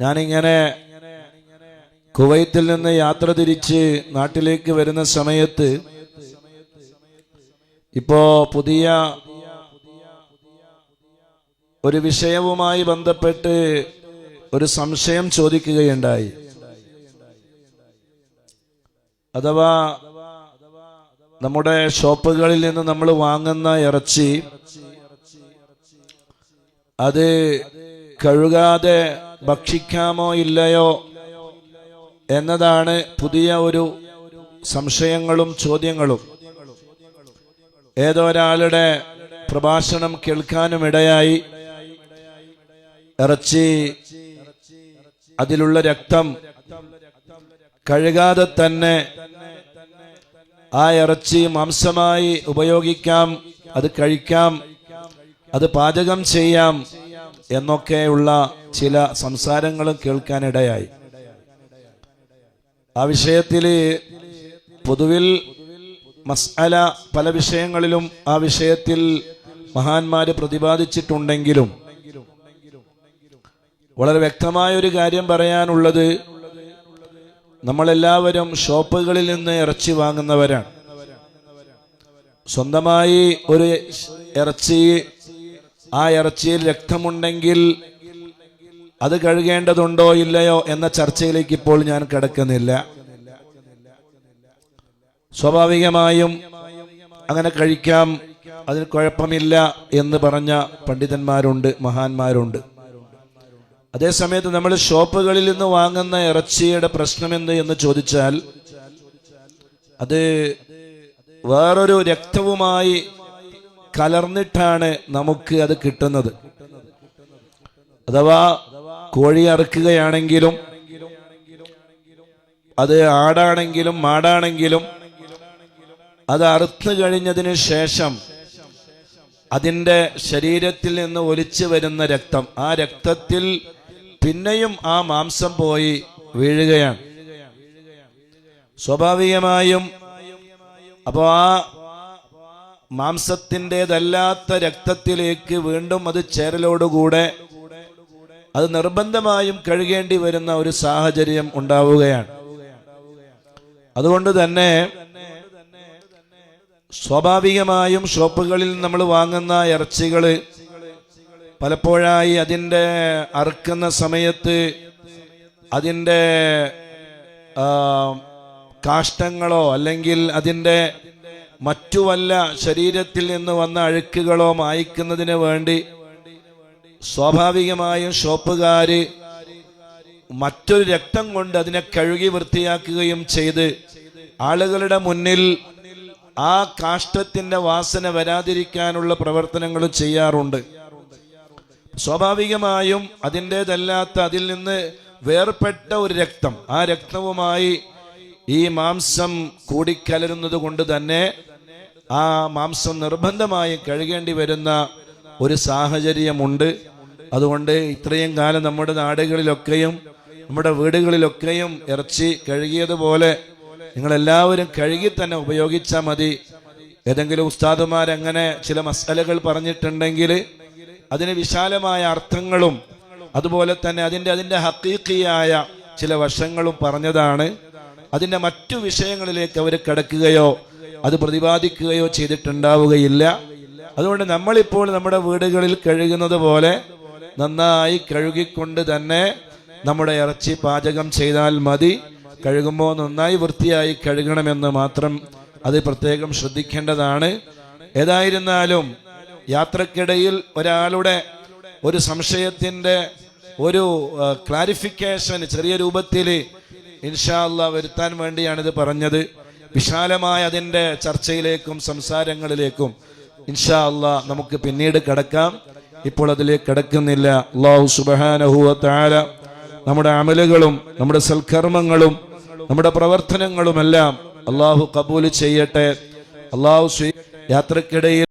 ഞാനിങ്ങനെ കുവൈത്തിൽ നിന്ന് യാത്ര തിരിച്ച് നാട്ടിലേക്ക് വരുന്ന സമയത്ത് ഇപ്പോ പുതിയ ഒരു വിഷയവുമായി ബന്ധപ്പെട്ട് ഒരു സംശയം ചോദിക്കുകയുണ്ടായി. അഥവാ നമ്മുടെ ഷോപ്പുകളിൽ നിന്ന് നമ്മൾ വാങ്ങുന്ന ഇറച്ചി അത് കഴുകാതെ ഭക്ഷിക്കാമോ ഇല്ലയോ എന്നതാണ് പുതിയ ഒരു സംശയങ്ങളും ചോദ്യങ്ങളും. ഏതൊരാളുടെ പ്രഭാഷണം കേൾക്കാനുമിടയായി ഇറച്ചി അതിലുള്ള രക്തം കഴുകാതെ തന്നെ ആ ഇറച്ചി മാംസമായി ഉപയോഗിക്കാം അത് കഴിക്കാം. അത് പാചകം ചെയ്യാം എന്നൊക്കെയുള്ള ചില സംസാരങ്ങളും കേൾക്കാനിടയായി. ആ വിഷയത്തിൽ പൊതുവിൽ മസ്അല പല വിഷയങ്ങളിലും ആ വിഷയത്തിൽ മഹാന്മാര് പ്രതിപാദിച്ചിട്ടുണ്ടെങ്കിലും വളരെ വ്യക്തമായ ഒരു കാര്യം പറയാനുള്ളത് നമ്മളെല്ലാവരും ഷോപ്പുകളിൽ നിന്ന് ഇറച്ചി വാങ്ങുന്നവരാണ്. സ്വന്തമായി ഒരു ഇറച്ചി ആ ഇറച്ചിയിൽ രക്തമുണ്ടെങ്കിൽ അത് കഴുകേണ്ടതുണ്ടോ ഇല്ലയോ എന്ന ചർച്ചയിലേക്ക് ഇപ്പോൾ ഞാൻ കിടക്കുന്നില്ല. സ്വാഭാവികമായും അങ്ങനെ കഴിക്കാം അതിൽ കുഴപ്പമില്ല എന്ന് പറഞ്ഞ പണ്ഡിതന്മാരുണ്ട് മഹാന്മാരുണ്ട്. അതേസമയത്ത് നമ്മൾ ഷോപ്പുകളിൽ നിന്ന് വാങ്ങുന്ന ഇറച്ചിയുടെ പ്രശ്നമെന്ത് എന്ന് ചോദിച്ചാൽ അത് വേറൊരു രക്തവുമായി കലർന്നിട്ടാണ് നമുക്ക് അത് കിട്ടുന്നത്. അഥവാ കോഴി അറുക്കുകയാണെങ്കിലും അത് ആടാണെങ്കിലും മാടാണെങ്കിലും അത് അറുത്തു കഴിഞ്ഞതിന് ശേഷം അതിന്റെ ശരീരത്തിൽ നിന്ന് ഒലിച്ചു വരുന്ന രക്തം ആ രക്തത്തിൽ പിന്നെയും ആ മാംസം പോയി വീഴുകയാണ്. സ്വാഭാവികമായും അപ്പോൾ ആ മാംസത്തിന്റെതല്ലാത്ത രക്തത്തിലേക്ക് വീണ്ടും അത് ചേരലോടുകൂടെ അത് നിർബന്ധമായും കഴുകേണ്ടി വരുന്ന ഒരു സാഹചര്യം ഉണ്ടാവുകയാണ്. അതുകൊണ്ട് തന്നെ സ്വാഭാവികമായും ഷോപ്പുകളിൽ നമ്മൾ വാങ്ങുന്ന ഇറച്ചികൾ പലപ്പോഴായി അതിന്റെ അറുക്കുന്ന സമയത്ത് അതിന്റെ കാഷ്ടങ്ങളോ അല്ലെങ്കിൽ അതിന്റെ മറ്റു വല്ല ശരീരത്തിൽ നിന്ന് വന്ന അഴുക്കുകളോ മായ്ക്കുന്നതിന് വേണ്ടി സ്വാഭാവികമായും ഷോപ്പുകാര് മറ്റൊരു രക്തം കൊണ്ട് അതിനെ കഴുകി വൃത്തിയാക്കുകയും ചെയ്ത് ആളുകളുടെ മുന്നിൽ ആ കാഷ്ടത്തിന്റെ വാസന വരാതിരിക്കാനുള്ള പ്രവർത്തനങ്ങൾ ചെയ്യാറുണ്ട്. സ്വാഭാവികമായും അതിന്റെതല്ലാത്ത അതിൽ നിന്ന് വേർപെട്ട ഒരു രക്തം ആ രക്തവുമായി ഈ മാംസം കൂടിക്കലരുന്നത് കൊണ്ട് തന്നെ ആ മാംസം നിർബന്ധമായും കഴുകേണ്ടി വരുന്ന ഒരു സാഹചര്യമുണ്ട്. അതുകൊണ്ട് ഇത്രയും കാലം നമ്മുടെ നാടുകളിലൊക്കെയും നമ്മുടെ വീടുകളിലൊക്കെയും ഇറച്ചി കഴുകിയതുപോലെ നിങ്ങളെല്ലാവരും കഴുകി തന്നെ ഉപയോഗിച്ചാൽ മതി. ഏതെങ്കിലും ഉസ്താദുമാരങ്ങനെ ചില മസാലകൾ പറഞ്ഞിട്ടുണ്ടെങ്കിൽ അതിന് വിശാലമായ അർത്ഥങ്ങളും അതുപോലെ തന്നെ അതിന്റെ അതിന്റെ ഹക്കീക്കിയായ ചില വശങ്ങളും പറഞ്ഞതാണ്. അതിന്റെ മറ്റു വിഷയങ്ങളിലേക്ക് അവർ കിടക്കുകയോ അത് പ്രതിപാദിക്കുകയോ ചെയ്തിട്ടുണ്ടാവുകയില്ല. അതുകൊണ്ട് നമ്മളിപ്പോൾ നമ്മുടെ വീടുകളിൽ കഴുകുന്നത് പോലെ നന്നായി കഴുകിക്കൊണ്ട് തന്നെ നമ്മുടെ ഇറച്ചി പാചകം ചെയ്താൽ മതി. കഴുകുമ്പോൾ നന്നായി വൃത്തിയായി കഴുകണമെന്ന് മാത്രം അത് പ്രത്യേകം ശ്രദ്ധിക്കേണ്ടതാണ്. ഏതായിരുന്നാലും യാത്രക്കിടയിൽ ഒരാളുടെ ഒരു സംശയത്തിന്റെ ഒരു ക്ലാരിഫിക്കേഷൻ ചെറിയ രൂപത്തിൽ ഇൻഷാല്ല വരുത്താൻ വേണ്ടിയാണിത് പറഞ്ഞത്. വിശാലമായ അതിന്റെ ചർച്ചയിലേക്കും സംസാരങ്ങളിലേക്കും ഇൻഷാ അല്ലാ നമുക്ക് പിന്നീട് കിടക്കാം. ഇപ്പോൾ അതിലേക്ക് കിടക്കുന്നില്ല. അള്ളാഹു സുബാനഹുവ താര നമ്മുടെ അമലുകളും നമ്മുടെ സൽക്കർമ്മങ്ങളും നമ്മുടെ പ്രവർത്തനങ്ങളുമെല്ലാം അള്ളാഹു കബൂൽ ചെയ്യട്ടെ. അള്ളാഹു യാത്രക്കിടയിൽ